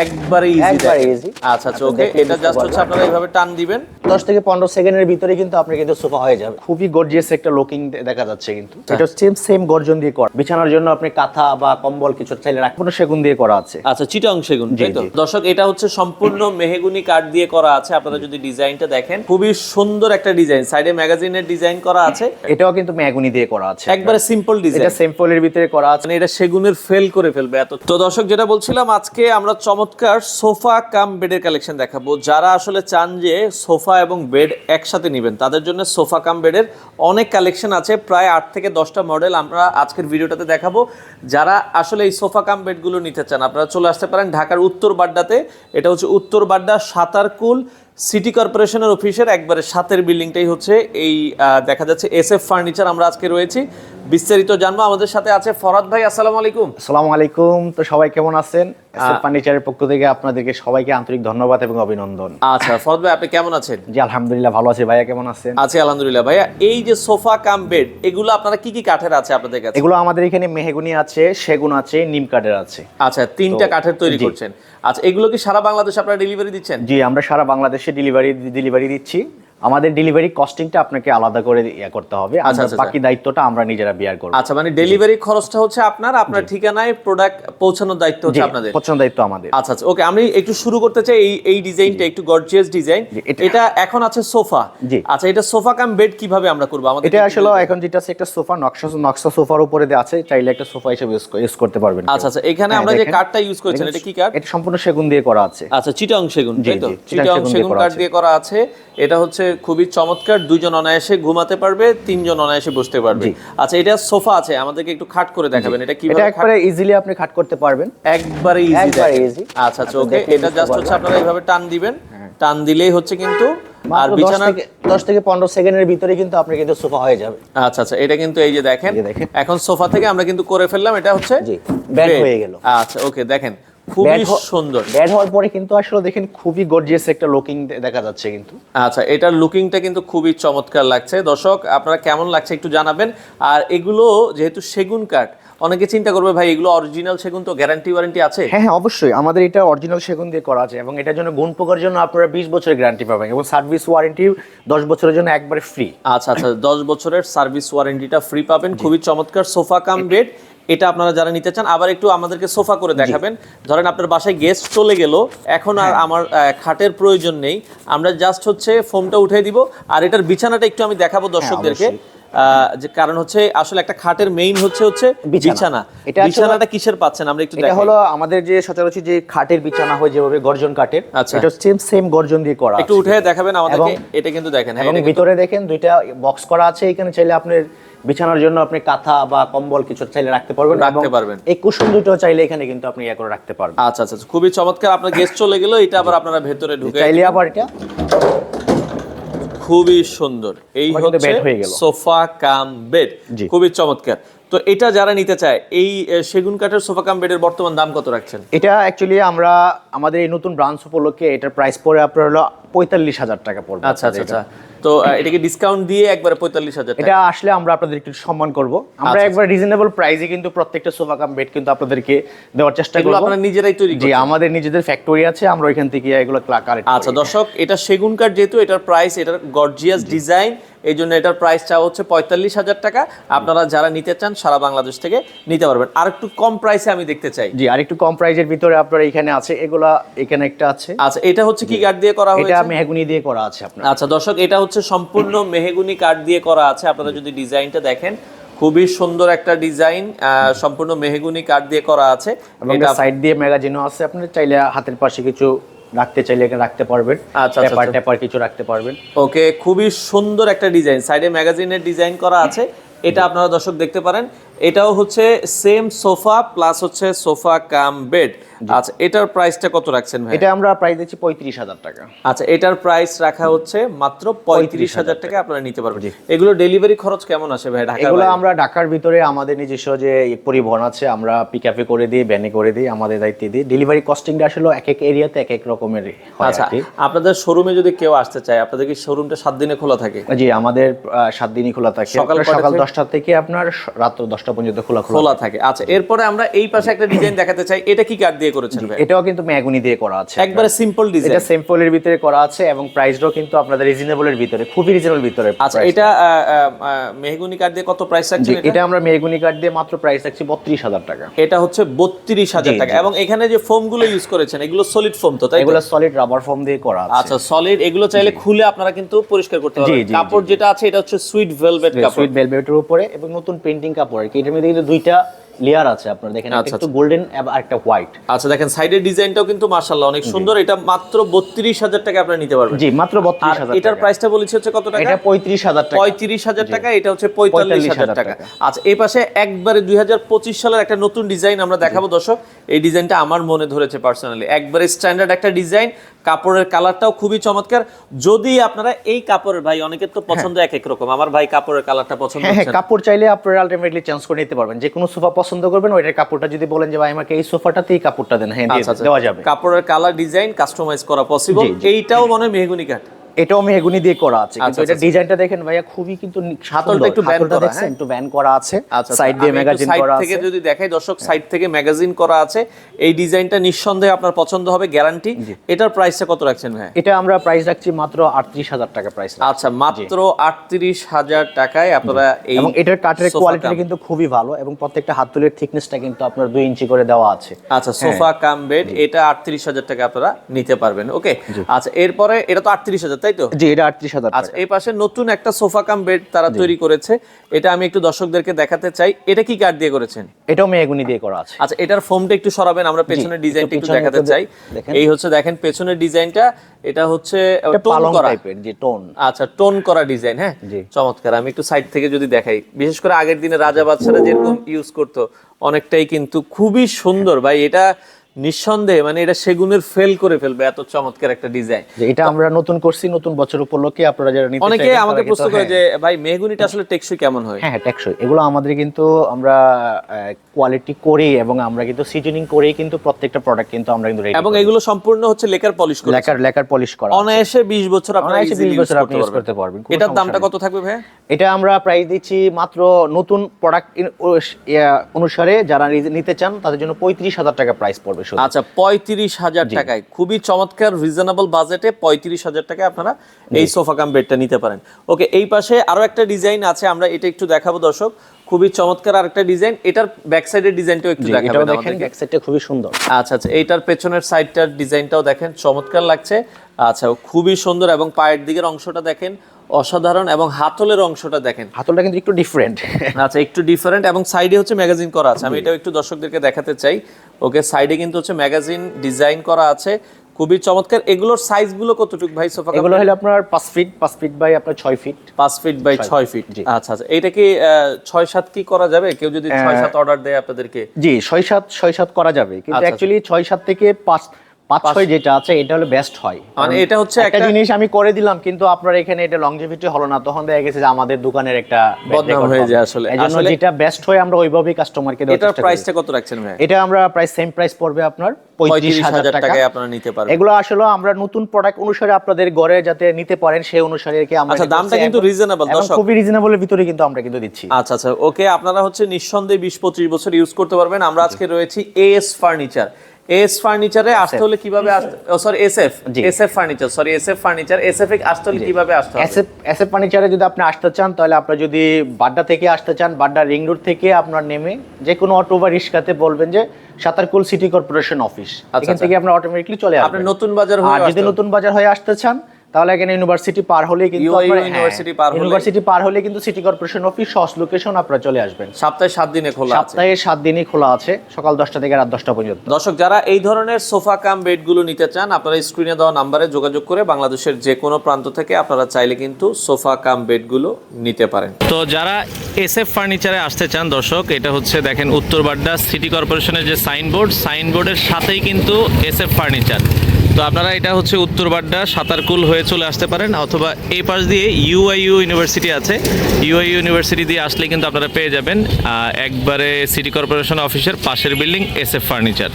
একবারে ইজি একবারে। আচ্ছা আচ্ছা ওকে এটা জাস্ট হচ্ছে আপনারা এইভাবে টান দিবেন। দশ থেকে পনেরো সেকেন্ডের ভিতরে কিন্তু আপনি কিন্তু সোফা হয়ে যাবে। খুবই গর্জিয়াস একটা লুকিং দেখা যাচ্ছে কিন্তু। এটা সেম সেম গর্জন দিয়ে করা। বিছানার জন্য আপনি কাঁথা বা কম্বল কিছু চাইলে রাখবেন সেগুন দিয়ে করা আছে। আচ্ছা চিটাং সেগুন তাই তো? দর্শক এটা হচ্ছে সম্পূর্ণ মেহেগুনি কাঠ দিয়ে করা আছে। আপনারা যদি ডিজাইনটা দেখেন খুবই সুন্দর একটা ডিজাইন। সাইডে ম্যাগাজিনের ডিজাইন করা আছে। এটাও কিন্তু মেহেগুনি দিয়ে করা আছে। একবারে সিম্পল ডিজাইন এটা সিম্পলের ভিতরে করা আছে। মানে এটা সেগুনের ফেল করে ফেলবে এত। তো দর্শক যেটা বলছিলাম আজকে আমরা চমৎকার সোফা কাম বেডের কালেকশন দেখাবো। যারা আসলে চান যে সোফা এবং বেড একসাথে নেবেন। তাদের জন্য সোফা কাম বেডের অনেক কালেকশন আছে। প্রায় আট থেকে দশটা মডেল আমরা আজকের ভিডিওটাতে দেখাবো। যারা আসলে এই সোফা কাম বেডগুলো নিতে চান, আপনারা চলে আসতে পারেন ঢাকার উত্তর বাড্ডাতে। এটা হচ্ছে উত্তর বাড্ডা সাতারকুল সিটি কর্পোরেশনের অফিসের একবারে সাতের বিল্ডিংটাই হচ্ছে এই দেখা যাচ্ছে এস এফ ফার্নিচার আমরা আজকে রয়েছি। বিস্তারিত জানব। আমাদের সাথে আছে ফরাদ ভাই আসসালামু আলাইকুম। আসসালামু আলাইকুম। তো সবাই কেমন আছেন? ফার্নিচারের পক্ষ থেকে আপনাদেরকে সবাইকে আন্তরিক ধন্যবাদ এবং অভিনন্দন। আচ্ছা ফরাদ ভাই আপনি কেমন আছেন? জি আলহামদুলিল্লাহ ভালো আছি। ভাইয়া কেমন আছেন? আছি আলহামদুলিল্লাহ। ভাইয়া এই যে সোফা কাম বেড এগুলো আপনারা কি কি কাঠের আছে আপনাদের কাছে? এগুলো আমাদের এখানে মেহগুনি আছে সেগুন আছে নিম কাঠের আছে। আচ্ছা তিনটা কাঠের তৈরি করছেন। আচ্ছা এগুলো কি সারা বাংলাদেশে আপনারা ডেলিভারি দিচ্ছেন? জি আমরা সারা বাংলাদেশে ডেলিভারি ডেলিভারি দিচ্ছি। আমাদের ডেলিভারি কস্টিংটা আপনাকে আলাদা করে ইয়ে করতে হবে আর আচ্ছা, আচ্ছা, বাকি দায়িত্বটা আমরা নিজেরা বিয়ার করব। আচ্ছা মানে ডেলিভারি খরচটা হচ্ছে আপনার আপনার ঠিকানায় প্রোডাক্ট পৌঁছানোর দায়িত্ব হচ্ছে আপনাদের। পছন্দ দায়িত্ব আমাদের। আচ্ছা আচ্ছা ওকে আমি একটু শুরু করতে চাই এই এই ডিজাইনটা একটু গর্জিয়াস ডিজাইন এটা- এখন আছে সোফা জি। আচ্ছা এটা সোফা কাম বেড কীভাবে আমরা করব? আমাদের এটা আসলে এখন যেটা আছে একটা সোফা নকশা নকশা সোফার উপরে দেওয়া আছে চাইলে একটা সোফা হিসেবে ইউজ করতে পারবেন আচ্ছা আচ্ছা এখানে হ্যাঁ, আমরা যে। কাঠটা ইউজ করেছেন এটা কি কাঠ এটা সম্পূর্ণ সেগুন দিয়ে করা আছে। আচ্ছা চিটাং সেগুন তাই তো? চিটাং সেগুন দিয়ে কাঠ দিয়ে করা আছে। এটা হচ্ছে খুবই চমৎকার। দুইজন অনায়াসে ঘুমাতে পারবে তিনজন অনায়াসে বসতে পারবে। আচ্ছা এটা সোফা আছে আমাদেরকে একটু খাট করে দেখাবেন এটা এটা কীভাবে খাট- একবারে ইজিলি আপনি কাট করতে পারবেন। একবারে ইজি একবারে easy। আচ্ছা আচ্ছা ওকে এটা জাস্ট হচ্ছে আপনারা এইভাবে টান দিবেন। টান দিলেই হচ্ছে কিন্তু আর বিছানা থেকে দশ থেকে পনেরো সেকেন্ডের ভিতরে কিন্তু আপনি কিন্তু সোফা হয়ে যাবে। আচ্ছা আচ্ছা এটা কিন্তু এই যে দেখেন। এখন সোফা থেকে আমরা কিন্তু করে ফেললাম এটা হচ্ছে জি, bed। হয়ে গেল। আচ্ছা ওকে দেখেন খুবই সুন্দর। ব্যাড হওয়ার পরে কিন্তু আসলে দেখেন খুবই গর্জিয়াস একটা লুকিং দেখা যাচ্ছে কিন্তু। আচ্ছা এটার লুকিংটা কিন্তু খুবই চমৎকার লাগছে। দর্শক আপনারা কেমন লাগছে একটু জানাবেন। আর এগুলো যেহেতু সেগুন কাঠ অনেকে চিন্তা করবে ভাই এগুলো অরিজিনাল সেগুন তো গ্যারান্টি ওয়ারেন্টি আছে? হ্যাঁ হ্যাঁ অবশ্যই। আমাদের এটা অরিজিনাল সেগুন দিয়ে করা আছে এবং এটার জন্য গুণ পোকার জন্য আপনারা বিশ বছরের গ্যারান্টি পাবেন এবং সার্ভিস ওয়ারেন্টি দশ বছরের জন্য একবারে ফ্রি আচ্ছা আচ্ছা দশ বছরের সার্ভিস ওয়ারেন্টিটা ফ্রি পাবেন। খুবই চমৎকার। সোফা কাম বেড এটা আপনারা যারা নিতে চান আবার একটু আমাদেরকে সোফা করে দেখাবেন ধরেন আপনার বাসায় গেস্ট চলে গেল এখন আর হ্যাঁ। আমার খাটের প্রয়োজন নেই আমরা জাস্ট হচ্ছে ফোমটা উঠে দিব আর এটার বিছানাটা একটু আমি দেখাবো দর্শকদেরকে হ্যাঁ। আহ, যে কারণ হচ্ছে আসলে একটা খাটের মেইন হচ্ছে হচ্ছে বিছানা। এটা বিছানাটা কিসের পাচ্ছেন? আমরা একটু এটা হলো আমাদের যে সচরাচর যে খাটের বিছানা হয় যেভাবে গর্জন কাঠের আচ্ছা। এটা সেম সেম গর্জন দিয়ে করা একটু উঠে দেখাবেন আমাদেরকে এটা কিন্তু দেখেন। হ্যাঁ, এবং ভিতরে দেখেন দুইটা বক্স করা আছে এখানে চাইলে আপনার বিছানার জন্য আপনি কাঁথা বা কম্বল কিছু চাইলে রাখতে পারবেন রাখতে পারবেন। এই কুশন দুটো চাইলে এখানে কিন্তু আপনি ইয়ে করে রাখতে পারবেন। আচ্ছা আচ্ছা আচ্ছা, খুবই চমৎকার আপনার গেস্ট চলে গেল এটা আবার আপনারা ভেতরে ঢুকে চাইলে আবার এটা খুবই সুন্দর এই হচ্ছে। Sofa cum bed. খুবই চমৎকার তো এটা যারা নিতে চায় এই সেগুন কাঠের সোফা কাম বেডের বর্তমান দাম কত রাখছেন? এটা অ্যাকচুয়ালি আমরা আমাদের এই নতুন ব্রাঞ্চ উপলক্ষে এটার প্রাইস পড়ে আপনার হলো পঁয়তাল্লিশ হাজার টাকা পড়বে আচ্ছা আচ্ছা আচ্ছা। তো এটাকে ডিসকাউন্ট দিয়ে একবারে পঁয়তাল্লিশ হাজার এটা আসলে আমরা আপনাদের একটু সম্মান করব। আমরা আচ্ছা, একবার রিজনেবল প্রাইসে কিন্তু প্রত্যেকটা সোফা কাম বেড কিন্তু আপনাদেরকে দেওয়ার চেষ্টা করব। আপনারা নিজেরাই তৈরি জি আমাদের নিজেদের ফ্যাক্টরি আছে আমরা ওইখান থেকে এগুলো কালেক্ট আচ্ছা দর্শক এটা সেগুন কাঠ যেহেতু এটার প্রাইস এটার গর্জিয়াস ডিজাইন এই জন্য এটার প্রাইস চাওয়া হচ্ছে পঁয়তাল্লিশ হাজার টাকা। আপনারা যারা নিতে চান সারা বাংলাদেশ থেকে নিতে পারবেন। আর একটু কম প্রাইসে আমি দেখতে চাই। জি আর একটু কম প্রাইজের ভিতরে আপনার এখানে আছে এগুলা এখানে একটা আছে। আচ্ছা এটা হচ্ছে কি কাঠ দিয়ে করা এটা হয়েছে? মেহগুনি দিয়ে করা আছে আপনার। আচ্ছা দর্শক এটা হচ্ছে সম্পূর্ণ মেহগুনি কাঠ দিয়ে করা আছে। আপনারা যদি ডিজাইনটা দেখেন খুবই সুন্দর একটা ডিজাইন সম্পূর্ণ মেহগুনি কাঠ দিয়ে করা আছে। এবং এটা সাইড দিয়ে ম্যাগাজিনও আছে আপনি চাইলে হাতের পাশে কিছু রাখতে চাইলে এখানে রাখতে পারবেন। আচ্ছা, আচ্ছা, পেপার আচ্ছা। টেপার কিছু রাখতে পারবেন। ওকে খুবই সুন্দর একটা ডিজাইন। সাইডে ম্যাগাজিনের ডিজাইন করা আছে। এটা আপনারা দর্শক দেখতে পারেন। এটাও হচ্ছে সেম সোফা প্লাস হচ্ছে সোফা কাম বেড। আচ্ছা এটার প্রাইসটা কত রাখছেন ভাই? এটা আমরা প্রাইস দিচ্ছি পঁয়ত্রিশ হাজার টাকা। আচ্ছা এটার প্রাইস রাখা হচ্ছে মাত্র পঁয়ত্রিশ হাজার টাকা আপনারা নিতে পারবেন। এগুলো ডেলিভারি খরচ কেমন আসে ভাই ঢাকা এগুলো আমরা ঢাকার ভিতরে আমাদের নিজস্ব যে পরিবহন আছে আমরা পিক আপে করে দিই ভ্যানে করে দিই আমাদের দায়িত্বে দিই। ডেলিভারি কস্টিংটা আসলে এক এক এরিয়াতে এক এক রকমের আচ্ছা আপনাদের শোরুমে যদি কেউ আসতে চায় আপনাদের কি শোরুমটা সাত দিনে খোলা থাকে? জি আমাদের সাত দিনই খোলা থাকে। সকাল সকাল? দশটা থেকে আপনার স- রাত দশটা পর্যন্ত খোলা খোলা খোলা থাকে। আচ্ছা এরপরে আমরা এই পাশে একটা ডিজাইন দেখাতে চাই। এটা কি কাঠ দিয়ে দিয়ে করেছেন এটাও কিন্তু ম্যাগুনি দিয়ে করা আছে একবারে সিম্পল ডিজাইন এটা সিম্পলের ভিতরে করা আছে এবং প্রাইসটাও কিন্তু আপনাদের রিজনেবলের ভিতরে খুবই রিজনেবল ভিতরে আচ্ছা এটা মেহগুনি কার্ড দিয়ে কত প্রাইস রাখছেন এটা? আমরা মেগুনি কার্ড দিয়ে মাত্র প্রাইস রাখছি বত্রিশ হাজার টাকা। এটা হচ্ছে বত্রিশ হাজার টাকা। এবং এখানে যে ফোমগুলো ইউজ করেছেন এগুলো সলিড ফোম তো তাই এগুলো সলিড রাবার ফোম দিয়ে করা আছে। আচ্ছা সলিড এগুলো চাইলে খুলে আপনারা কিন্তু পরিষ্কার করতে পারবেন। কাপড় যেটা আছে এটা হচ্ছে সুইট ভেলভেট কাপড়। সুইট ভেলভেটের উপরে এবং নতুন পেন্টিং কাপড় আর কি। এটার মধ্যে কিন্তু দুইটা লেয়ার আছে আপনারা। দেখেন আচ্ছা, একটু গোল্ডেন আর একটা হোয়াইট আচ্ছা দেখেন সাইডের ডিজাইনটাও কিন্তু মাশাআল্লাহ অনেক সুন্দর। এটা মাত্র বত্রিশ হাজার টাকা আপনারা নিতে পারবেন। জি মাত্র আর বত্রিশ হাজার এটার প্রাইসটা বলেছি হচ্ছে কত টাকা? এটা পঁয়ত্রিশ হাজার টাকা। পঁয়ত্রিশ হাজার টাকা এটা হচ্ছে পঁয়তাল্লিশ হাজার 45,000 টাকা। আচ্ছা এই পাশে একবারে দুই হাজার পঁচিশ সালের একটা নতুন ডিজাইন আমরা দেখাবো দর্শক। এই ডিজাইনটা আমার মনে ধরেছে পার্সোনালি একবারে স্ট্যান্ডার্ড একটা ডিজাইন কাপড়ের কালারটাও খুবই চমৎকার। যদি আপনারা এই কাপড়ের ভাই অনেকের তো পছন্দ এক এক রকম। আমার ভাই কাপড়ের কালারটা পছন্দ হ্যাঁ হ্যাঁ। কাপড় চাইলে আপনারা আলটিমেটলি চেঞ্জ করে নিতে পারবেন। যে কোনো সোফা পছন্দ করবেন ওইটার কাপড়টা যদি বলেন যে ভাই আমাকে এই সোফাটাতে এই কাপড়টা দেন। হ্যাঁ আচ্ছা, আচ্ছা। দেওয়া যাবে। কাপড়ের কালার ডিজাইন কাস্টমাইজ করা পসিবল। এইটাও মনে হয় মেহগুনি কাঠ। এটাও মেহগুনি দিয়ে করা আছে কিন্তু আচ্ছা, এটা আচ্ছা। ডিজাইনটা দেখেন ভাইয়া খুবই কিন্তু হাতলটা একটু band হাতলটা করা, হ্যাঁ? একটু ব্যান করা আছে। আচ্ছা সাইড দিয়ে ম্যাগাজিন করা থেকে যদি দেখাই দর্শক সাইড থেকে ম্যাগাজিন করা আছে। এই ডিজাইনটা নিঃসন্দেহে আপনার পছন্দ হবে গ্যারান্টি এটার প্রাইসটা কত রাখছেন ভাই এটা আমরা প্রাইস রাখছি মাত্র আটত্রিশ হাজার টাকা প্রাইস আচ্ছা মাত্র আটত্রিশ হাজার টাকায় আপনারা এই এবং এটার কাঠের কোয়ালিটি কিন্তু খুবই ভালো এবং প্রত্যেকটা হাতুলের থিকনেসটা কিন্তু আপনার দুই ইঞ্চি করে দেওয়া আছে। আচ্ছা সোফা কাম বেড এটা আটত্রিশ হাজার টাকা আপনারা নিতে পারবেন। ওকে আচ্ছা এরপরে এটা তো আটত্রিশ হাজার তাই তো? জি এটা আটত্রিশ হাজার আচ্ছা এই পাশে নতুন একটা সোফা কাম বেড তারা তৈরি করেছে। এটা আমি একটু দর্শকদেরকে দেখাতে চাই। এটা কি কাঠ দিয়ে করেছেন? এটাও মেহগুনি দিয়ে করা আছে। আচ্ছা এটার ফোমটা একটু সরাবেন আমরা পেছনের ডিজাইনটা একটু দেখাতে চাই। এই হচ্ছে দেখেন পেছনের ডিজাইনটা। এটা হচ্ছে টোন করা। যে টোন। আচ্ছা টোন করা ডিজাইন হ্যাঁ। চমৎকার আমি একটু সাইড থেকে যদি দেখাই। বিশেষ করে আগের দিনে রাজা বাদশারা যেরকম ইউজ করতো অনেকটাই কিন্তু খুবই সুন্দর। ভাই এটা নিঃসন্দেহে মানে এটা সেগুনের ফেল করে ফেলবে এত চমৎকার একটা ডিজাইন। এটা আমরা নতুন করছি নতুন বছর উপলক্ষে আপনারা যারা নিতে অনেকে আমাকে প্রশ্ন করে হ্যাঁ। যে ভাই মেহগুনিটা আসলে টেকসই কেমন হয়? হ্যাঁ হ্যাঁ টেকসই। এগুলো আমাদের কিন্তু আমরা কোয়ালিটি করি এবং আমরা কিন্তু সিজনিং করেই কিন্তু প্রত্যেকটা প্রোডাক্ট কিন্তু আমরা কিন্তু এবং এগুলো সম্পূর্ণ হচ্ছে লেকার পলিশ করে লেকার লেকার পলিশ করা অনায়াসে 20 বছর আপনারা অনায়াসে 20 বছর আপনি করতে use করতে পারবেন, এটার দামটা কত থাকবে ভাই এটা আমরা প্রাইস দিচ্ছি মাত্র নতুন প্রোডাক্ট অনুসারে যারা নিতে- নিতে চান তাদের জন্য পঁয়ত্রিশ হাজার টাকা প্রাইস পড়বে। শুধু আচ্ছা পঁয়ত্রিশ হাজার টাকায় খুবই চমৎকার রিজনেবল বাজেটে পঁয়ত্রিশ হাজার টাকায় আপনারা এই সোফা কাম বেডটা নিতে পারেন। ওকে এই পাশে আরও একটা ডিজাইন আছে আমরা এটা একটু দেখাবো দর্শক। খুবই চমৎকার আরেকটা ডিজাইন এটার ব্যাক সাইডের ডিজাইনটাও একটু দেখাবেন দেখেন ব্যাক সাইডটা খুবই সুন্দর। আচ্ছা আচ্ছা এইটার পেছনের সাইডটার ডিজাইনটাও দেখেন চমৎকার লাগছে। আচ্ছা খুবই সুন্দর এবং পায়ের দিকের অংশটা দেখেন অসাধারণ এবং হাতলের অংশটা দেখেন। হাতলটা কিন্তু একটু ডিফারেন্ট আচ্ছা একটু ডিফারেন্ট এবং সাইডে হচ্ছে ম্যাগাজিন করা আছে। আমি এটাও একটু দর্শকদেরকে দেখাতে চাই। ওকে সাইডে কিন্তু হচ্ছে ম্যাগাজিন ডিজাইন করা আছে। খুবই চমৎকার। এগুলোর সাইজগুলো কতটুকু ভাই সোফা এগুলো হলো আপনার পাঁচ ফিট পাঁচ ফিট বাই আপনার ছয় ফিট পাঁচ ফিট বাই ছয়। ফিট জি। আচ্ছা আচ্ছা। এটা কি আহ, ছয় সাত কি করা যাবে? কেউ যদি ছয় সাত অর্ডার দেয় আপনাদেরকে? জি ছয় সাত ছয় সাত করা যাবে। কিন্তু অ্যাকচুয়ালি ছয় সাত থেকে পাঁচ পাঁচ ছয় যেটা আছে এটা হলো বেস্ট হয়। মানে এটা হচ্ছে একটা জিনিস আমি করে দিলাম কিন্তু আপনার এখানে এটা লংজিভিটি হলো না। তখন দেখা গেছে যে আমাদের দোকানের একটা বদনাম হয়ে যায় আসলে। এই জন্য আসলে- যেটা বেস্ট হয় আমরা ওইভাবেই কাস্টমারকে দেওয়ার চেষ্টা করি। প্রাইসটা কত রাখছেন ভাই? এটা আমরা প্রাইস সেম প্রাইস পড়বে আপনার পঁয়ত্রিশ পঁয়ত্রিশ হাজার হাজার টাকা। টাকায় আপনারা নিতে পারবেন। এগুলো আসলে আমরা নতুন প্রোডাক্ট অনুসারে আপনাদের ঘরে যাতে নিতে পারেন সেই অনুসারে কি আমরা আচ্ছা, দামটা কিন্তু reasonable, দর্শক। খুবই রিজনেবলের ভিতরে কিন্তু আমরা কিন্তু দিচ্ছি। আচ্ছা আচ্ছা ওকে আপনারা হচ্ছে নিঃসন্দেহে বিশ পঁচিশ বছর ইউজ করতে পারবেন। আমরা আজকে রয়েছি এস ফার্নিচার এস ফার্নিচারে আসতে হলে কীভাবে আসতে sorry S F S F furniture sorry S F furniture S F আসতে হলে কীভাবে আসতে হবে? এসএফ এসএফ ফার্নিচারে যদি আপনি আসতে চান তাহলে আপনি যদি বাড্ডা থেকে আসতে চান বাড্ডা রিং রোড থেকে আপনার নেমে যে কোনো অটো বা রিক্সাতে বলবেন যে সাতারকুল সিটি কর্পোরেশন অফিস। এখান আচ্ছা। থেকে আপনার অটোমেটিকলি চলে আপনি আসবেন। নতুন বাজার হয়ে যদি নতুন বাজার হয়ে আসতে চান তাহলে এখানে ইউনিভার্সিটি পার হলে কিন্তু আপনার- হ্যাঁ, ইউনিভার্সিটি পার হলে- ইউনিভার্সিটি পার হলে কিন্তু সিটি কর্পোরেশন অফিস সস লোকেশন আপনারা চলে আসবেন। সপ্তাহে সাত দিনে খোলা আছে। সপ্তাহে সাত দিনই খোলা আছে সকাল দশটা থেকে রাত দশটা পর্যন্ত। দর্শক যারা এই ধরনের সোফা কাম বেডগুলো নিতে চান আপনারা স্ক্রিনে দেওয়া নাম্বারে যোগাযোগ করে বাংলাদেশের যে কোনো প্রান্ত থেকে আপনারা চাইলে কিন্তু সোফা কাম বেডগুলো নিতে পারেন। তো যারা এস এফ ফার্নিচারে আসতে চান দর্শক এটা হচ্ছে দেখেন উত্তর বাড্ডা সিটি কর্পোরেশনের যে সাইনবোর্ড সাইনবোর্ডের সাথেই কিন্তু এস এফ ফার্নিচার তো আপনারা এটা হচ্ছে উত্তর বাড্ডা, সাঁতারকুল হয়ে চলে আসতে পারেন, অথবা এই পাশ দিয়ে ইউআইইউ ইউনিভার্সিটি আছে। ইউআই ইউনিভার্সিটি দিয়ে আসলে কিন্তু আপনারা পেয়ে যাবেন একবারে সিটি কর্পোরেশন অফিসের পাশের বিল্ডিং এস এফ ফার্নিচার